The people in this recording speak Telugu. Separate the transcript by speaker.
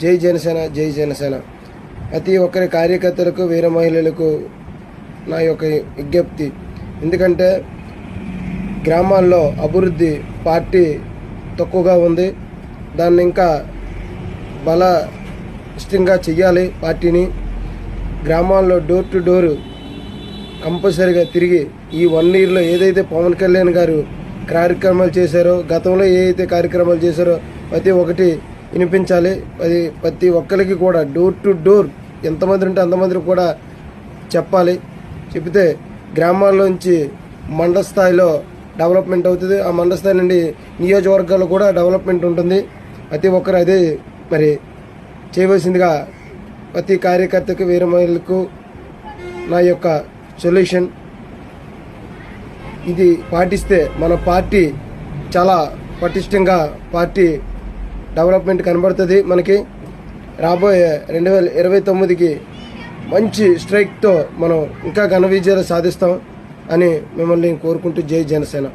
Speaker 1: జై జనసేన జై జనసేన. ప్రతి ఒక్కరి కార్యకర్తలకు వీర మహిళలకు నా యొక్క విజ్ఞప్తి. ఎందుకంటే గ్రామాల్లో అభివృద్ధి పార్టీ తక్కువగా ఉంది. దాన్ని ఇంకా బలష్టంగా చెయ్యాలి పార్టీని. గ్రామాల్లో డోర్ టు డోర్ కంపల్సరీగా తిరిగి ఈ వన్ ఇయర్లో ఏదైతే పవన్ కళ్యాణ్ గారు కార్యక్రమాలు చేశారో గతంలో ఏ అయితే కార్యక్రమాలు చేశారో ప్రతి ఒక్కటి వినిపించాలి. అది ప్రతి ఒక్కరికి కూడా డోర్ టు డోర్ ఎంతమంది ఉంటే అంతమంది కూడా చెప్పాలి. చెప్తే గ్రామాల్లోంచి మండల స్థాయిలో డెవలప్మెంట్ అవుతుంది. ఆ మండల స్థాయి నుండి నియోజకవర్గాల్లో కూడా డెవలప్మెంట్ ఉంటుంది. ప్రతి ఒక్కరు అదే మరి చేయవలసిందిగా ప్రతి కార్యకర్తకు వీరమహిళకు నా యొక్క సొల్యూషన్ ఇది పాటిస్తే మన పార్టీ చాలా పటిష్టంగా పార్టీ డెవలప్మెంట్ కనబడుతుంది. మనకి రాబోయే రెండు వేల ఇరవై తొమ్మిదికి మంచి స్ట్రైక్తో మనం ఇంకా ఘన విజయాలు సాధిస్తాం అని మిమ్మల్ని కోరుకుంటూ జై జనసేన.